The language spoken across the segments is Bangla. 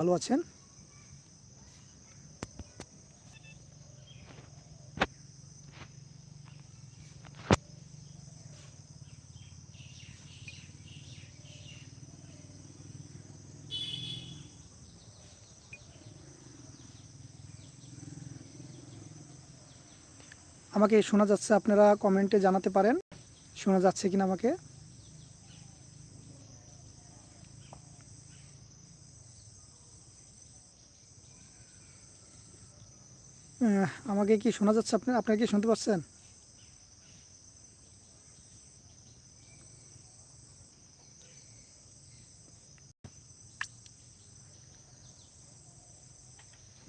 ভালো আছেন? আমাকে শোনা যাচ্ছে আপনারা কমেন্টে জানাতে পারেন। শোনা যাচ্ছে কিনা আমাকে? আমাকে কি শোনা যাচ্ছে আপনার? আপনারা কি শুনতে পাচ্ছেন?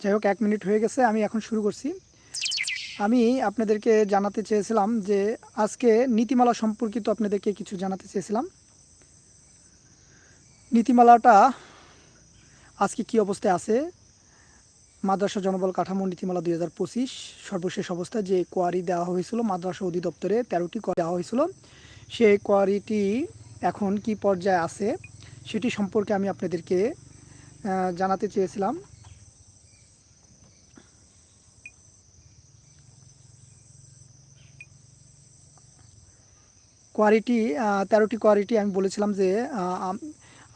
যাই হোক, এক মিনিট হয়ে গেছে, আমি এখন শুরু করছি। আমি আপনাদেরকে জানাতে চেয়েছিলাম যে আজকে নীতিমালা সম্পর্কিত আপনাদেরকে কিছু জানাতে চেয়েছিলাম। নীতিমালাটা আজকে কি অবস্থায় আছে? মাদ্রাসা জনবল কাঠামো নীতিমালা দুই হাজার পঁচিশ, সর্বশেষ অবস্থায় যে কোয়ারি দেওয়া হয়েছিল, মাদ্রাসা অধিদপ্তরে তেরোটি কোয়ারি দেওয়া হয়েছিল, সেই কোয়ারিটি এখন কি পর্যায়ে আছে সেটি সম্পর্কে আমি আপনাদেরকে জানাতে চেয়েছিলাম। কোয়ারিটি তেরোটি কোয়ারিটি আমি বলেছিলাম যে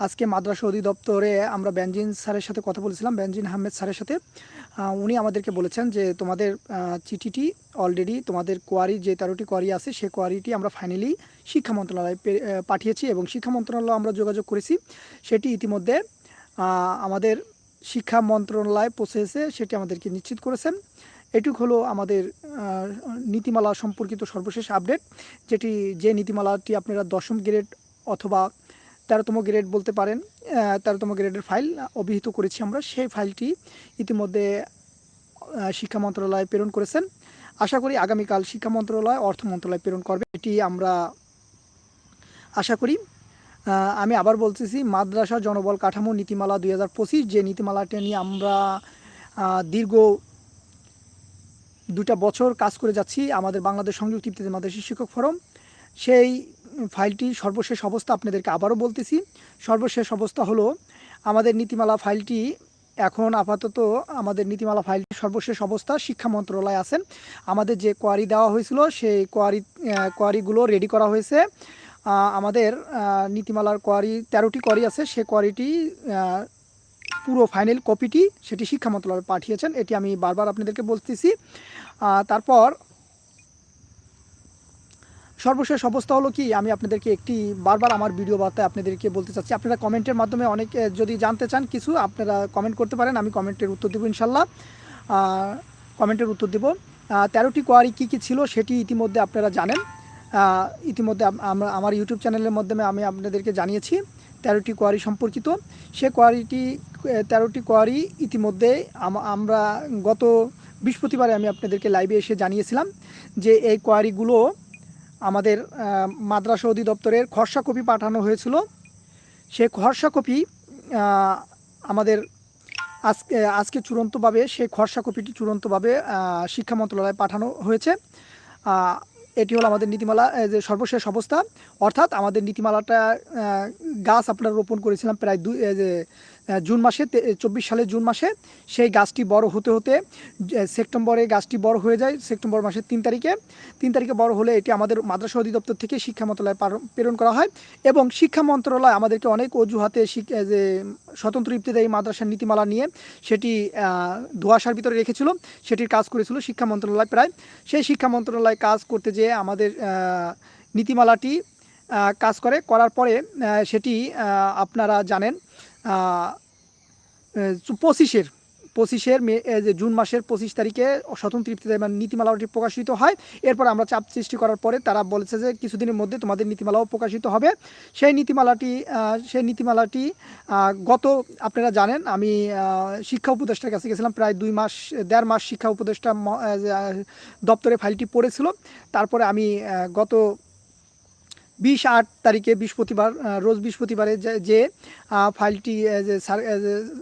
আজকে মাদ্রাসা অধিদপ্তরে আমরা বেঞ্জিন স্যারের সাথে কথা বলেছিলাম বেঞ্জিন আহমেদ স্যারের সাথে। উনি আমাদেরকে বলেছেন যে তোমাদের চিঠিটি অলরেডি তোমাদের কোয়ারি যে তেরোটি কোয়ারি আছে, সে কোয়ারিটি আমরা ফাইনালি শিক্ষা মন্ত্রণালয়ে পাঠিয়েছি এবং শিক্ষা মন্ত্রণালয় আমরা যোগাযোগ করেছি। সেটি ইতিমধ্যে আমাদের শিক্ষা মন্ত্রণালয় পৌঁছেছে সেটি আমাদেরকে নিশ্চিত করেছেন। এটুক হলো আমাদের নীতিমালা সম্পর্কিত সর্বশেষ আপডেট যেটি যে নীতিমালাটি আপনারা দশম গ্রেড অথবা তেরোতম গ্রেড বলতে পারেন তেরোতম গ্রেডের ফাইল অভিহিত করেছি আমরা। সেই ফাইলটি ইতিমধ্যে শিক্ষা মন্ত্রণালয় প্রেরণ করেছেন। আশা করি আগামীকাল শিক্ষা মন্ত্রণালয়, অর্থ মন্ত্রণালয় প্রেরণ করবে। এটি আমরা আশা করি। আমি আবার বলতেছি, মাদ্রাসা জনবল কাঠামো নীতিমালা দুই হাজার পঁচিশ, যে নীতিমালাটা নিয়ে আমরা দীর্ঘ দুটা বছর কাজ করে যাচ্ছি, আমাদের বাংলাদেশ সংযুক্ত ইফতেদায়ী শিক্ষক ফোরাম, সেই ফাইলটি সর্বশেষ অবস্থা আপনাদেরকে আবারও বলতেছি। সর্বশেষ অবস্থা হলো, আমাদের নীতিমালা ফাইলটি এখন আপাতত আমাদের নীতিমালা ফাইলটি সর্বশেষ অবস্থা শিক্ষা মন্ত্রণালয় আছেন। আমাদের যে কোয়ারি দেওয়া হয়েছিল, সেই কোয়ারি কোয়ারিগুলো রেডি করা হয়েছে। আমাদের নীতিমালার কোয়ারি তেরোটি কোয়ারি আছে। সে কোয়ারিটি পুরো ফাইনাল কপিটি সেটি শিক্ষা মন্ত্রণালয় পাঠিয়েছেন। এটি আমি বারবার আপনাদেরকে বলতেছি। তারপর সর্বশেষ অবস্থা হলো কি? আমি আপনাদেরকে একটি বারবার আমার ভিডিও বার্তায় আপনাদেরকে বলতে চাচ্ছি, আপনারা কমেন্টের মাধ্যমে অনেক যদি জানতে চান কিছু, আপনারা কমেন্ট করতে পারেন, আমি কমেন্টের উত্তর দেবো ইনশাল্লাহ। কমেন্টের উত্তর দেবো। তেরোটি কোয়ারি কী কী ছিল সেটি ইতিমধ্যে আপনারা জানেন। ইতিমধ্যে আমরা, আমার ইউটিউব চ্যানেলের মাধ্যমে আমি আপনাদেরকে জানিয়েছি তেরোটি কোয়ারি সম্পর্কিত। সে কোয়ারিটি তেরোটি কোয়ারি ইতিমধ্যে আম- আমরা গত বৃহস্পতিবারে আমি আপনাদেরকে লাইভে এসে জানিয়েছিলাম যে এই কোয়ারিগুলো আমাদের মাদ্রাসা অধিদপ্তরের খসড়া কপি পাঠানো হয়েছিল। সেই খসড়া কপি আমাদের আজকে আজকে চূড়ান্তভাবে, সেই খসড়া কপিটি চূড়ান্তভাবে শিক্ষা মন্ত্রণালয়ে পাঠানো হয়েছে। এটি হলো আমাদের নীতিমালা যে সর্বশেষ অবস্থা। অর্থাৎ আমাদের নীতিমালাটা গাছ আপনারা রোপণ করেছিলাম প্রায় দুই যে জুন মাসে চব্বিশ সালের জুন মাসে, সেই গাছটি বড় হতে হতে সেপ্টেম্বরে গাছটি বড় হয়ে যায়, সেপ্টেম্বর মাসের তিন তারিখে। তিন তারিখে বড় হলে এটি আমাদের মাদ্রাসা অধিদপ্তর থেকে শিক্ষা মন্ত্রণালয়ে প্রেরণ করা হয় এবং শিক্ষা মন্ত্রণালয় আমাদেরকে অনেক অজুহাতে যে স্বতন্ত্র ইবতদায়ী মাদ্রাসার নীতিমালা নিয়ে সেটি ধোঁয়াশার ভিতরে রেখেছিল, সেটির কাজ করেছিল শিক্ষা মন্ত্রণালয় প্রায়। সেই শিক্ষা মন্ত্রণালয় কাজ করতে যেয়ে আমাদের নীতিমালাটি কাজ করে। করার পরে সেটি আপনারা জানেন পঁচিশের পঁচিশের মে যে জুন মাসের পঁচিশ তারিখে স্বতন্ত্র ইফতেদায়ী মানে নীতিমালাটি প্রকাশিত হয়। এরপর আমরা চাপ সৃষ্টি করার পরে তারা বলেছে যে কিছুদিনের মধ্যে তোমাদের নীতিমালাও প্রকাশিত হবে। সেই নীতিমালাটি সেই নীতিমালাটি গত, আপনারা জানেন, আমি শিক্ষা উপদেষ্টার কাছে গেছিলাম। প্রায় দুই মাস, দেড় মাস শিক্ষা উপদেষ্টা দপ্তরে ফাইলটি পড়েছিল। তারপরে আমি গত বিশ আট তারিখে বৃহস্পতিবার রোজ বৃহস্পতিবারে যে- ফাইলটি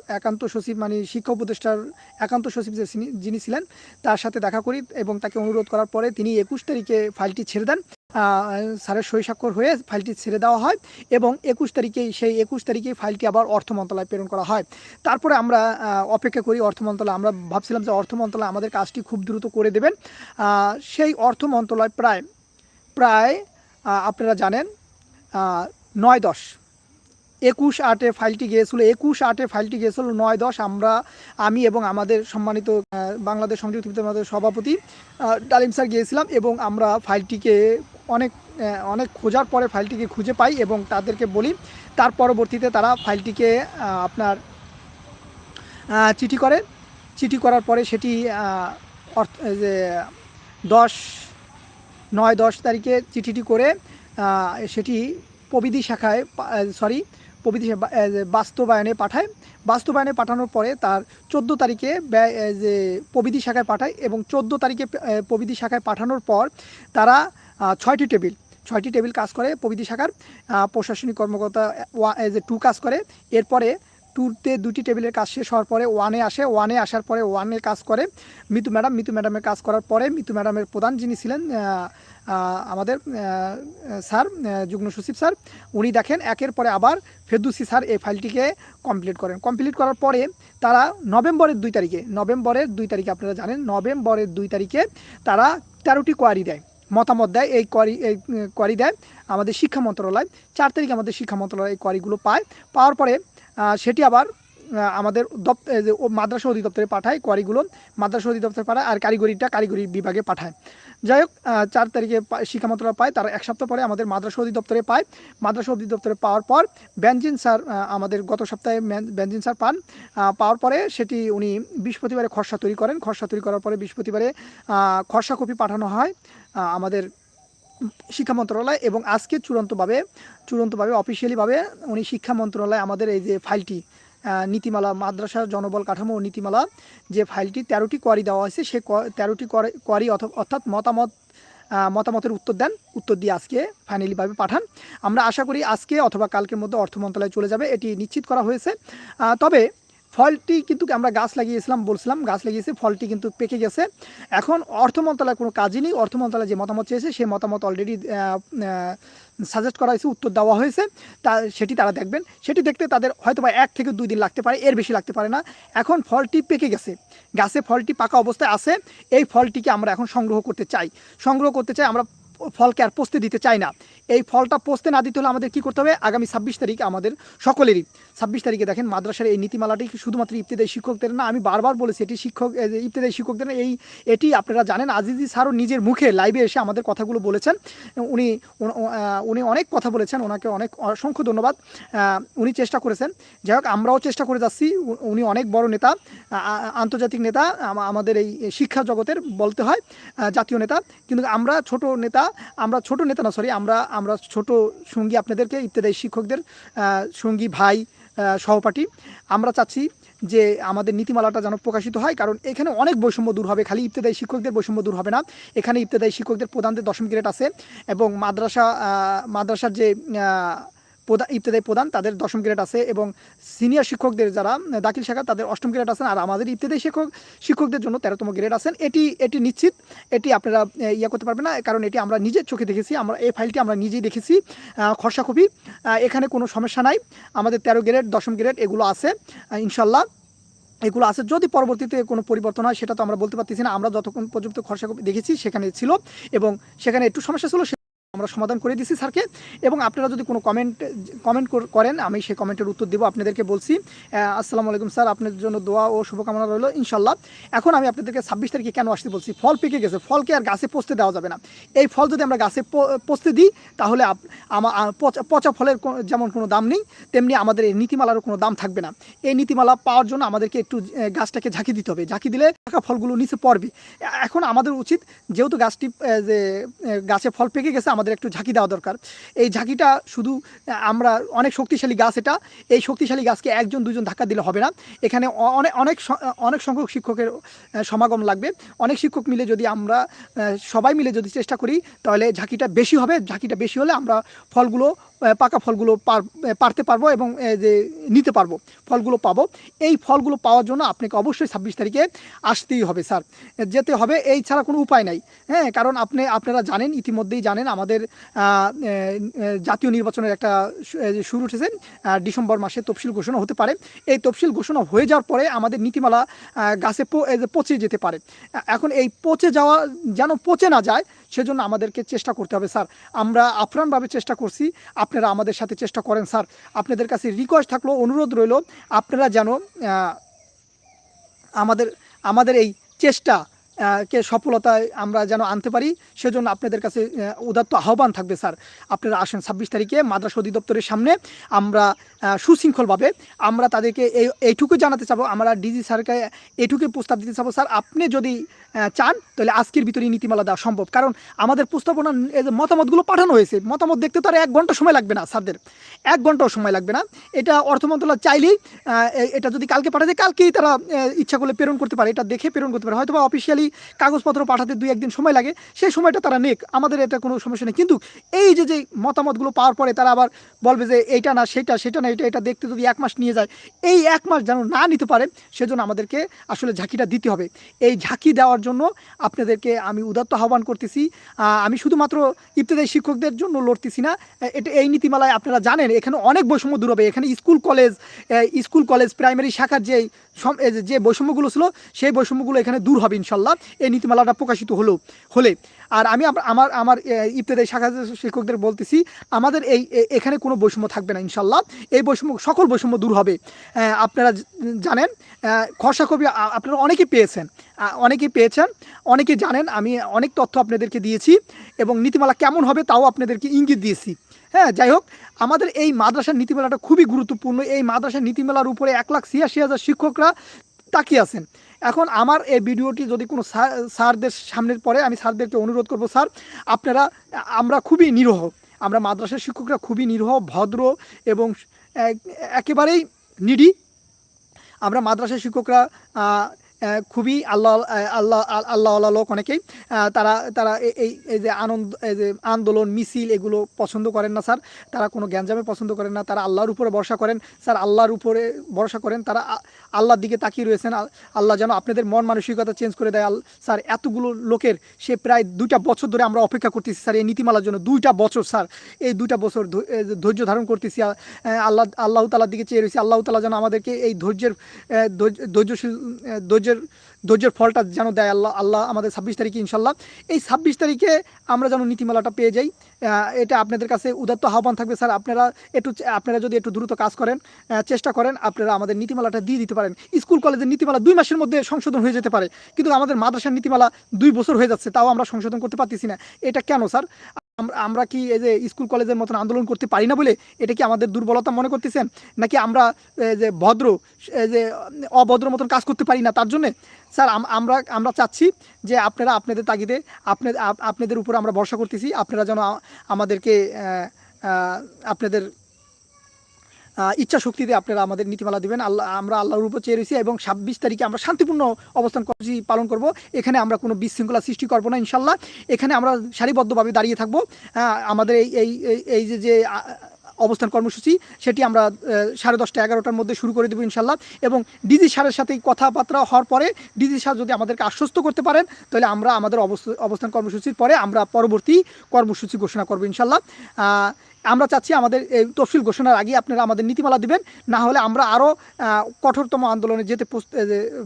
একান্ত সচিব মানে শিক্ষা উপদেষ্টার একান্ত সচিব যে যিনি- ছিলেন, তার সাথে দেখা করি এবং তাকে অনুরোধ করার পরে তিনি একুশ তারিখে ফাইলটি ছেড়ে দেন। স্যারের সই স্বাক্ষর হয়ে ফাইলটি ছেড়ে দেওয়া হয় এবং একুশ তারিখেই, সেই একুশ তারিখেই ফাইলটি আবার অর্থ মন্ত্রণালয়ে প্রেরণ করা হয়। তারপরে আমরা অপেক্ষা করি অর্থ মন্ত্রণালয়। আমরা ভাবছিলাম যে অর্থ মন্ত্রণালয় আমাদের কাজটি খুব দ্রুত করে দেবেন। সেই অর্থ মন্ত্রণালয় প্রায় প্রায় আপনারা জানেন নয় দশ। একুশ আটে ফাইলটি গিয়েছিল, একুশ আটে ফাইলটি গিয়েছিল, নয় দশ। আমরা, আমি এবং আমাদের সম্মানিত বাংলাদেশ সংযুক্ত বিদ্যালয়ের সভাপতি ডালিম স্যার গিয়েছিলাম এবং আমরা ফাইলটিকে অনেক অনেক খোঁজার পরে ফাইলটিকে খুঁজে পাই এবং তাদেরকে বলি, তার পরবর্তীতে তারা ফাইলটিকে আপনার চিঠি করে। চিঠি করার পরে সেটি অর্থ যে, দশ নয় দশ তারিখে চিঠিটি করে সেটি প্রবিধি শাখায় সরি যে বাস্তবায়নে পাঠায়। বাস্তবায়নে পাঠানোর পরে তার চোদ্দ তারিখে ব্যয় যে প্রবিধি শাখায় পাঠায় এবং চোদ্দ তারিখে এ, প্রবিধি শাখায় পাঠানোর পর তারা ছয়টি টেবিল ছয়টি টেবিল কাজ করে প্রবিধি শাখার। প্রশাসনিক কর্মকর্তা ওয়া- এজ এ, টু কাজ করে। এরপরে টুতে দুটি টেবিলের কাজ শেষ হওয়ার পরে ওয়ানে আসে। ওয়ানে আসার পরে ওয়ানে কাজ করে মিতু ম্যাডাম। মিতু ম্যাডামের কাজ করার পরে মিতু ম্যাডামের প্রধান যিনি ছিলেন আমাদের স্যার যুগ্ম সচিব স্যার, উনি দেখেন একের পরে আবার ফেরদুসি স্যার এই ফাইলটিকে কমপ্লিট করেন। কমপ্লিট করার পরে তারা নভেম্বরের দুই তারিখে, নভেম্বরের দুই তারিখে আপনারা জানেন, নভেম্বরের দুই তারিখে তারা তেরোটি কোয়ারি দেয়। মতামত দেয়, এই কোয়ারি এই কোয়ারি দেয় আমাদের শিক্ষা মন্ত্রণালয়। চার তারিখে আমাদের শিক্ষা মন্ত্রণালয় এই কোয়ারিগুলো পায়। পাওয়ার পরে সেটি আবার আমাদের দপ্তর মাদ্রাসা অধিদপ্তরে পাঠায় কোয়ারিগুলো মাদ্রাসা অধিদপ্তরে পাঠায় আর কারিগরিটা কারিগরি বিভাগে পাঠায়। যাই হোক চার তারিখে শিক্ষা মন্ত্রণালয় পায়, তার এক সপ্তাহ পরে আমাদের মাদ্রাসা অধিদপ্তরে পায়। মাদ্রাসা অধিদপ্তরে পাওয়ার পর বেঞ্জিন স্যার আমাদের গত সপ্তাহে ব্যঞ্জিন স্যার পান। পাওয়ার পরে সেটি উনি বৃহস্পতিবারে খসড়া তৈরি করেন। খসড়া তৈরি করার পরে বৃহস্পতিবারে খসড়া কপি পাঠানো হয় আমাদের শিক্ষা মন্ত্রণালয় এবং আজকে চূড়ান্তভাবে চূড়ান্তভাবে অফিসিয়ালিভাবে উনি শিক্ষা মন্ত্রণালয় আমাদের এই যে ফাইলটি নীতিমালা, মাদ্রাসা জনবল কাঠামো নীতিমালা যে ফাইলটি তেরোটি কোয়ারি দেওয়া হয়েছে, সে তেরোটি কোয়ারি- অর্থাৎ মতামত মতামতের উত্তর দেন, উত্তর দিয়ে আজকে ফাইনালিভাবে পাঠান। আমরা আশা করি আজকে অথবা কালকের মধ্যে অর্থ মন্ত্রণালয়ে চলে যাবে, এটি নিশ্চিত করা হয়েছে। তবে ফলটি কিন্তু আমরা গাছ লাগিয়েছিলাম, বলছিলাম, গাছ লাগিয়েছি, ফলটি কিন্তু পেকে গেছে। এখন অর্থ মন্ত্রণালয়ের কোনো কাজই নেই। অর্থ মন্ত্রণালয় যে মতামত চেয়েছে, সেই মতামত অলরেডি সাজেস্ট করা হয়েছে, উত্তর দেওয়া হয়েছে। তা সেটি তারা দেখবেন। সেটি দেখতে তাদের হয়তো বা এক থেকে দুই দিন লাগতে পারে, এর বেশি লাগতে পারে না। এখন ফলটি পেকে গেছে। গাছে ফলটি পাকা অবস্থায় আছে। এই ফলটিকে আমরা এখন সংগ্রহ করতে চাই। সংগ্রহ করতে চাই, আমরা ফলকে আর পচতে দিতে চাই না। এই ফলটা পচতে না দিতে হলে আমাদের কী করতে হবে? আগামী ছাব্বিশ তারিখ আমাদের সকলেরই ছাব্বিশ তারিখে দেখেন মাদ্রাসার এই নীতিমালাটি শুধুমাত্র ইবতেদায়ী শিক্ষকদের না আমি বারবার বলেছি এটি শিক্ষক এ, যে ইবতেদায়ী শিক্ষকদের না, এই এটি আপনারা জানেন আজিজি স্যারও নিজের মুখে লাইভে এসে আমাদের কথাগুলো বলেছেন। উনি উন- অনেক কথা বলেছেন ওনাকে অনেক অসংখ্য ধন্যবাদ। উনি চেষ্টা করেছেন। যাই হোক আমরাও চেষ্টা করে যাচ্ছি। উনি অনেক বড় নেতা আন্তর্জাতিক নেতা আমাদের এই শিক্ষা জগতের বলতে হয় জাতীয় নেতা। কিন্তু আমরা ছোট নেতা আমরা ছোট নেতা না সরি আমরা আমরা ছোট সঙ্গী আপনাদেরকে ইত্যাদি শিক্ষকদের সঙ্গী ভাই সহপাঠী, আমরা চাচ্ছি যে আমাদের নীতিমালাটা যেন প্রকাশিত হয়, কারণ এখানে অনেক বৈষম্য দূর হবে, খালি ইবতেদায়ী শিক্ষকদের বৈষম্য দূর হবে না। এখানে ইবতেদায়ী শিক্ষকদের প্রধানদের দশম গ্রেড আছে এবং মাদ্রাসা মাদ্রাসার যে প্রধান ইবতেদায়ী প্রধান তাদের দশম গ্রেড আছে এবং সিনিয়র শিক্ষকদের যারা দাখিল শাখা তাদের অষ্টম গ্রেড আছেন। আর আমাদের ইবতেদায়ী শিক্ষক শিক্ষকদের জন্য তেরোতম গ্রেড আছেন। এটি এটি নিশ্চিত এটি আপনারা ইয়ে করতে পারবেন না কারণ এটি আমরা নিজের চোখে দেখেছি আমরা এই ফাইলটি আমরা নিজেই দেখেছি আহ, কপি। এখানে কোনো সমস্যা নাই। আমাদের তেরো গ্রেড দশম গ্রেড এগুলো আছে ইনশাল্লাহ এগুলো আছে। যদি পরবর্তীতে কোনো পরিবর্তন হয় সেটা তো আমরা বলতে পারতেছি না। আমরা যতক্ষণ পর্যন্ত খরচা দেখেছি সেখানে ছিল এবং সেখানে একটু সমস্যা ছিল আমরা সমাধান করে দিছি স্যারকে, এবং আপনারা যদি কোনো কমেন্ট কমেন্ট করেন, আমি সেই কমেন্টের উত্তর দেবো, আপনাদেরকে বলছি। আসসালামু আলাইকুম স্যার আপনার জন্য দোয়া ও শুভকামনা রইল ইনশাল্লাহ এখন আমি আপনাদেরকে ছাব্বিশ তারিখে কেন আসতে বলছি? ফল পেকে গেছে, ফলকে আর গাছে পচতে দেওয়া যাবে না। এই ফল যদি আমরা গাছে প- পচতে দিই, তাহলে আপ- আমা- আ- পচা- পচা ফলের যেমন কোনো দাম নেই, তেমনি আমাদের এই নীতিমালারও কোনো দাম থাকবে না। এই নীতিমালা পাওয়ার জন্য আমাদেরকে একটু গাছটাকে ঝাঁকি দিতে হবে। ঝাঁকি দিলে পাকা ফলগুলো নিচে পড়বে। এখন আমাদের উচিত, যেহেতু গাছটি যে গাছে ফল পেকে গেছে, আমাদের একটু ঝাঁকি দেওয়া দরকার। এই ঝাঁকিটা শুধু আমরা অনেক শক্তিশালী গাছ এটা, এই শক্তিশালী গাছকে একজন, দুজন ধাক্কা দিলে হবে না। এখানে অনেক অনেক অনেক সংখ্যক শিক্ষকের সমাগম লাগবে। অনেক শিক্ষক মিলে যদি আমরা সবাই মিলে যদি চেষ্টা করি, তাহলে ঝাঁকিটা বেশি হবে। ঝাঁকিটা বেশি হলে আমরা ফলগুলো পাকা ফলগুলো পার- পারতে পারব এবং যে, নিতে পারব, ফলগুলো পাবো। এই ফলগুলো পাওয়ার জন্য আপনাকে অবশ্যই ছাব্বিশ তারিখে আসতেই হবে, স্যার। যেতে হবে, এই ছাড়া কোনো উপায় নাই। হ্যাঁ কারণ আপনি, আপনারা জানেন, ইতিমধ্যেই জানেন, আমাদের আমাদের জাতীয় নির্বাচনের একটা শুরু উঠেছে ডিসেম্বর মাসে তফসিল ঘোষণা হতে পারে। এই তফসিল ঘোষণা হয়ে যাওয়ার পরে আমাদের নীতিমালা গাছে পচে যেতে পারে। এখন এই পচে যাওয়া যেন পচে না যায়, সেজন্য আমাদেরকে চেষ্টা করতে হবে, স্যার। আমরা আপ্রাণভাবে চেষ্টা করছি, আপনারা আমাদের সাথে চেষ্টা করেন, স্যার। আপনাদের কাছে রিকোয়েস্ট থাকল, অনুরোধ রইল, আপনারা যেন আমাদের আমাদের এই চেষ্টা কে সফলতায় আমরা যেন আনতে পারি, সেজন্য আপনাদের কাছে উদাত্ত আহ্বান থাকবে, স্যার। আপনারা আসেন ছাব্বিশ তারিখে মাদ্রাসা অধিদপ্তরের সামনে। আমরা সুশৃঙ্খলভাবে আমরা তাদেরকে এই, এইটুকু জানাতে চাবো। আমরা ডিজি স্যারকে এইটুকুই প্রস্তাব দিতে চাবো, স্যার, আপনি যদি চান, তাহলে আজকের ভিতরে নীতিমালা দেওয়া সম্ভব। কারণ আমাদের প্রস্তাবনা মতামতগুলো পাঠানো হয়েছে, মতামত দেখতে তো আর এক ঘণ্টা সময় লাগবে না, স্যারদের। এক ঘন্টাও সময় লাগবে না। এটা অর্থ মন্ত্রণালয় চাইলেই এটা যদি কালকে পাঠাতে কালকেই তারা ইচ্ছা করলে প্রেরণ করতে পারে, এটা দেখে প্রেরণ করতে পারে। হয়তো বা অফিসিয়ালি কাগজপত্র পাঠাতে দুই একদিন সময় লাগে, সেই সময়টা তারা নেক, আমাদের এটা কোনো সমস্যা নেই। কিন্তু এই যে যে মতামতগুলো পাওয়ার পরে তারা আবার বলবে যে এইটা না, সেটা সেটা না, এটা এটা দেখতে যদি এক মাস নিয়ে যায়, এই এক মাস যেন না নিতে পারে, সেজন্য আমাদেরকে আসলে ঝাঁকিটা দিতে হবে। এই ঝাঁকি দেওয়ার জন্য আপনাদেরকে আমি উদাত্ত আহ্বান করতেছি। আমি শুধুমাত্র ইবতদায়ী শিক্ষকদের জন্য লড়তেছি না এটা এই নীতিমালায় আপনারা জানেন, এখানে অনেক বৈষম্য দূর হবে। এখানে school, college school, college, primary শাখার যে- যে বৈষম্যগুলো ছিল, সেই বৈষম্যগুলো এখানে দূর হবে ইনশাল্লাহ। এই নীতিমালাটা প্রকাশিত হলো হলে। আর আমি আমার আমার ইবতদায়ী শাখা শিক্ষকদের বলতেছি আমাদের এই এখানে কোনো বৈষম্য থাকবে না ইনশাল্লাহ এই বৈষম্য সকল বৈষম্য দূর হবে। আপনারা জানেন খসা কবি আপনারা অনেকেই পেয়েছেন আহ, অনেকেই পেয়েছেন অনেকে জানেন আমি অনেক তথ্য আপনাদেরকে দিয়েছি এবং নীতিমালা কেমন হবে তাও আপনাদেরকে ইঙ্গিত দিয়েছি। হ্যাঁ যাই হোক আমাদের এই মাদ্রাসার নীতিমালাটা খুবই গুরুত্বপূর্ণ। এই মাদ্রাসার নীতিমালার উপরে এক লাখ ছিয়াশি হাজার শিক্ষকরা তাকিয়ে আছেন। এখন আমার এই ভিডিওটি যদি কোনো স্যার- স্যারদের সামনের পরে আমি স্যারদেরকে অনুরোধ করব, স্যার, আপনারা, আমরা খুবই নিরহ। আমরা মাদ্রাসার শিক্ষকরা খুবই নিরহ, ভদ্র এবং এক- একেবারেই নিডি। আমরা মাদ্রাসার শিক্ষকরা খুবই আল্লাহ আল্লাহ আল্লাহ আল্লাহ লোক অনেকেই। তারা তারা এই এই যে আনন্দ এই যে আন্দোলন মিছিল এগুলো পছন্দ করেন না স্যার। তারা কোনো জ্ঞানজামে পছন্দ করেন না। তারা আল্লাহর উপরে ভরসা করেন। স্যার আল্লাহর উপরে ভরসা করেন। তারা আল্লাহর দিকে তাকিয়ে রয়েছেন। আল্লাহ যেন আপনাদের মন মানসিকতা চেঞ্জ করে দেয়। স্যার এতগুলো লোকের সে প্রায় দুইটা বছর ধরে আমরা অপেক্ষা করতেছি স্যার। এই নীতিমালার জন্য দুইটা বছর স্যার এই দুইটা বছর ধৈর্য ধারণ করতেছি। আল্লাহ আল্লাহ তালার দিকে চেয়ে রয়েছি। আল্লাহ তালা যেন আমাদেরকে এই ধৈর্যের ধৈর্য- ধৈর্যশীল আহ, ধৈর্যের ধৈর্যের ফলটা যেন দেয় আল্লাহ আল্লাহ আমাদের ছাব্বিশ তারিখে ইনশাল্লাহ। এই ছাব্বিশ তারিখে আমরা যেন নীতিমালাটা পেয়ে যাই। এটা আপনাদের কাছে উদাত্ত আহ্বান থাকবে, স্যার। আপনারা একটু আপনারা যদি একটু দ্রুত কাজ করেন চেষ্টা করেন, আপনারা আমাদের নীতিমালাটা দিয়ে দিতে পারেন। স্কুল, কলেজের নীতিমালা দুই মাসের মধ্যে সংশোধন হয়ে যেতে পারে। কিন্তু আমাদের মাদ্রাসার নীতিমালা দুই বছর হয়ে যাচ্ছে, তাও আমরা সংশোধন করতে পারতেছি না। এটা কেন, স্যার? আমরা কি এই যে স্কুল, কলেজের মতন আন্দোলন করতে পারি না বলে এটা কি আমাদের দুর্বলতা মনে করতেছেন? নাকি আমরা যে ভদ্র যে অভদ্র মতন কাজ করতে পারি না? তার জন্যে, স্যার আমরা আমরা চাচ্ছি যে আপনারা আপনাদের তাগিদে, আপনাদের আপনাদের উপর আমরা ভরসা করতেছি। আপনারা যেন আমাদেরকে আপনাদের ইচ্ছা শক্তিতে আপনারা আমাদের নীতিমালা দেবেন। আল্লাহ আমরা আল্লাহর উপর চেয়ে রয়েছি এবং ছাব্বিশ তারিখে আমরা শান্তিপূর্ণ অবস্থান কর্মসূচি পালন করব। এখানে আমরা কোনো বিশৃঙ্খলা সৃষ্টি করব না, ইনশাল্লাহ। এখানে আমরা সারিবদ্ধভাবে দাঁড়িয়ে থাকব। আমাদের এই এই এই- যে যে অবস্থান কর্মসূচি, সেটি আমরা সাড়ে দশটা এগারোটার মধ্যে শুরু করে দেবো ইনশাল্লাহ এবং ডিজি সারের সাথে কথাবার্তা হওয়ার পরে, ডিজি সার যদি আমাদেরকে আশ্বস্ত করতে পারেন, তাহলে আমরা আমাদের অবস্থ- অবস্থান কর্মসূচির পরে আমরা পরবর্তী কর্মসূচি ঘোষণা করব ইনশাল্লাহ আমরা চাচ্ছি আমাদের এই তফসিল ঘোষণার আগে আপনারা আমাদের নীতিমালা দিবেন, না হলে আমরা আরও কঠোরতম আন্দোলনে যেতে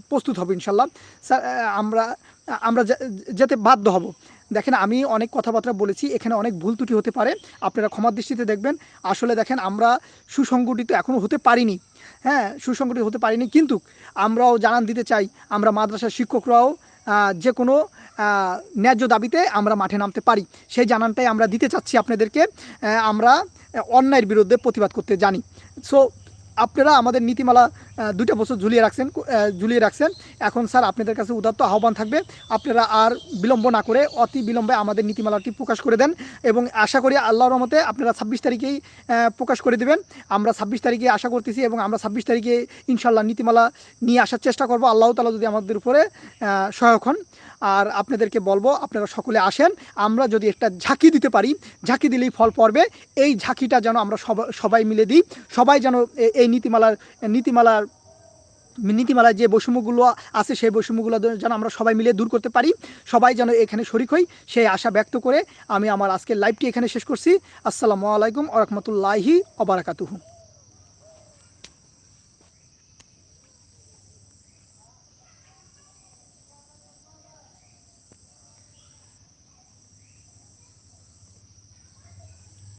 প্রস্তুত হব ইনশাল্লাহ স্যার আমরা আমরা যেতে বাধ্য হব। দেখেন, আমি অনেক কথাবার্তা বলেছি, এখানে অনেক ভুল ত্রুটি হতে পারে, আপনারা ক্ষমার দৃষ্টিতে দেখবেন। আসলে দেখেন, আমরা সুসংগঠিত এখনও হতে পারিনি। হ্যাঁ সুসংগঠিত হতে পারিনি, কিন্তু আমরাও জানান দিতে চাই, আমরা মাদ্রাসার শিক্ষকরাও যে কোনো ন্যায্য দাবিতে আমরা মাঠে নামতে পারি। সেই জানানটাই আমরা দিতে চাচ্ছি আপনাদেরকে আমরা অন্যায়ের বিরুদ্ধে প্রতিবাদ করতে জানি। সো আপনারা আমাদের নীতিমালা দুইটা বছর ঝুলিয়ে রাখছেন ঝুলিয়ে রাখছেন। এখন স্যার, আপনাদের কাছে উদাত্ত আহ্বান থাকবে। আপনারা আর বিলম্ব না করে, অতি বিলম্বে আমাদের নীতিমালাটি প্রকাশ করে দেন এবং আশা করি আল্লাহর রহমতে আপনারা ছাব্বিশ তারিখেই প্রকাশ করে দেবেন। আমরা ছাব্বিশ তারিখে আশা করতেছি এবং আমরা ছাব্বিশ তারিখে ইনশাল্লাহ নীতিমালা নিয়ে আসার চেষ্টা করব। আল্লাহ তালা যদি আমাদের উপরে সহায়ক হন। আর আপনাদেরকে বলব, আপনারা সকলে আসেন। আমরা যদি একটা ঝাঁকি দিতে পারি, ঝাঁকি দিলেই ফল পড়বে। এই ঝাঁকিটা যেন আমরা সবাই মিলে দিই। সবাই যেন এই নীতিমালার নীতিমালার, নীতিমালায় যে বৈষম্যগুলো আছে, সেই বৈষম্যগুলো যেন আমরা সবাই মিলে দূর করতে পারি। সবাই যেন এখানে শরিক হই, সেই আশা ব্যক্ত করে আমি আমার আজকের লাইভটি এখানে শেষ করছি। আসসালামু আলাইকুম আ রহমতুল্লাহি অবরাকাতুহু